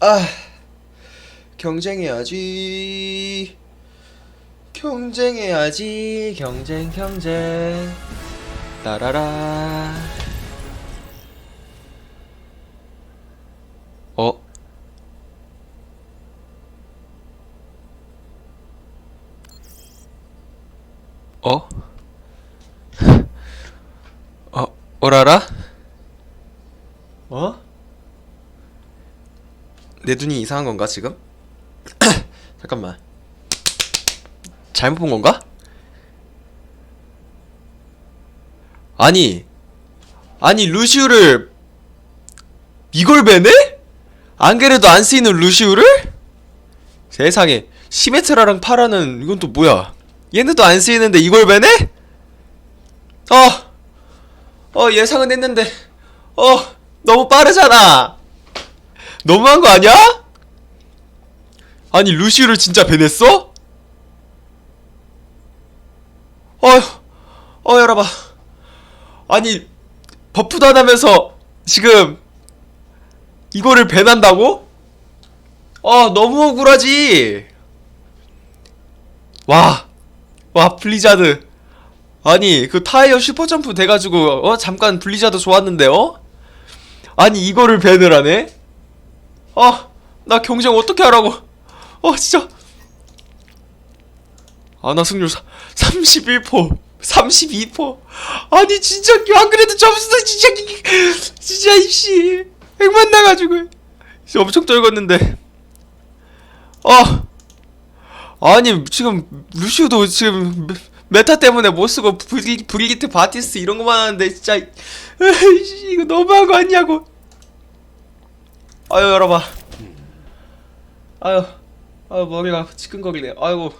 아 경쟁해야지 경쟁해야지 경쟁 경쟁 따라라 어? 어? 어, 오라라? 어? 내 눈이 이상한 건가 지금? 잠깐만 잘못 본 건가? 아니 아니 루시우를 이걸 배네? 안 그래도 안 쓰이는 루시우를? 세상에 시메트라랑 파라는 이건 또 뭐야 얘네도 안 쓰이는데 이걸 배네? 어, 어 예상은 했는데 어 너무 빠르잖아 너무한 거 아니야? 아니 루시우를 진짜 배냈어? 어휴 어 열어봐 아니 버프도 안 하면서 지금 이거를 배난다고? 아 너무 억울하지 와, 와 블리자드 아니 그 타이어 슈퍼점프 돼가지고 어 잠깐 블리자드 좋았는데 어? 아니 이거를 하네? 아, 나 경쟁 어떻게 하라고? 어, 진짜. 아, 나 승률 31포, 32포. 아니, 진짜, 안 그래도 점수도 진짜, 진짜, 이씨. 백만 나가지고. 엄청 떨궜는데. 아. 아니, 지금, 루시오도 지금, 메- 메타 때문에 못 쓰고, 브리, 브리기트 바티스 이런 거만 하는데, 진짜. 이거 너무한 거 아니냐고. 아유 열어봐. 아유 아유 머리가 지끈거리네. 아이고